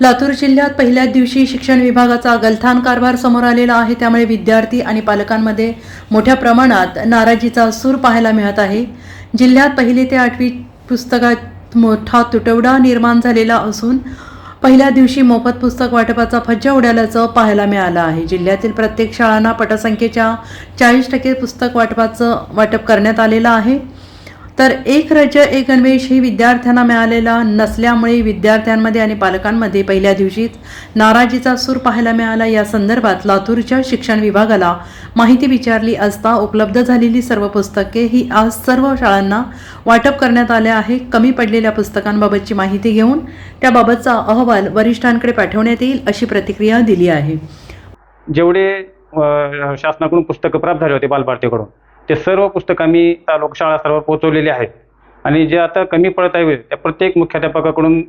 लातूर जिल्ह्यात पहिल्याच दिवशी शिक्षण विभागाचा गलथान कारभार समोर आलेला आहे. त्यामुळे विद्यार्थी आणि पालकांमध्ये मोठ्या प्रमाणात नाराजीचा सूर पाहायला मिळत आहे. जिल्ह्यात पहिली ते आठवी पुस्तकात मोठा तुटवडा निर्माण झालेला असून पहिल्या दिवशी मोफत पुस्तक वाटपाचा फज्जा उडाल्याचं पाहायला मिळालं आहे. जिल्ह्यातील प्रत्येक शाळांना पटसंख्येच्या चाळीस टक्के पुस्तक वाटपाचं वाटप करण्यात आलेलं आहे. तर एक राज्य एक गणवेश ही विद्यार्थ्यांना मिळालेला नसल्यामुळे विद्यार्थ्यांमध्ये आणि पालकांमध्ये पहिल्या दिवशीच नाराजीचा सूर पाहायला मिळाला. या संदर्भात लातूरच्या शिक्षण विभागाला माहिती विचारली असता उपलब्ध झालेली सर्व पुस्तके ही आज सर्व शाळांना वाटप करण्यात आले आहे. कमी पडलेल्या पुस्तकांबाबतची माहिती घेऊन त्याबाबतचा अहवाल वरिष्ठांकडे पाठवण्यात येईल अशी प्रतिक्रिया दिली आहे. जेवढे शासनाकडून पुस्तकं प्राप्त झाले होते बालभारतीकडून ते सर्व पुस्तकं आम्ही तालुका शाळा सर्व पोहोचवलेले आहेत. आणि जे आता कमी पडत आहे त्या प्रत्येक मुख्याध्यापकाकडून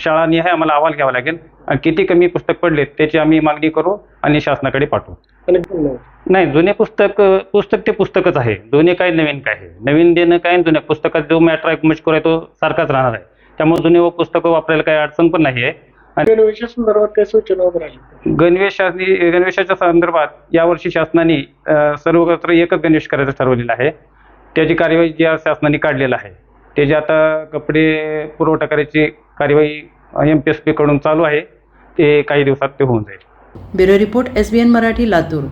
शाळानिहाय आम्हाला अहवाल घ्यावा लागेल. आणि किती कमी पुस्तक पडले त्याची आम्ही मागणी करू आणि शासनाकडे पाठवू. नाही जुने पुस्तक पुस्तक ते पुस्तकच आहे. जुने काय नवीन काय आहे? नवीन देणं काय जुन्या पुस्तकात जो मॅटर आहे मजकूर आहे तो सारखाच राहणार आहे. त्यामुळे जुने व पुस्तकं वापरायला काही अडचण पण नाही आहे. गणवेशा संदर्भात काय सूचना वगैरे आली गणवेशाची गणवेशाच्या संदर्भात यावर्षी शासनाने अ, सर्वत्र एकच गणवेश करायचं ठरवलेलं आहे. त्याची कार्यवाही जी आज शासनाने काढलेलं आहे त्याची आता कपडे पुरवठा करायची कार्यवाही एम पी एस पी कडून चालू आहे ते काही दिवसात ते होऊन जाईल. Bureau report S B N Marathi Latur.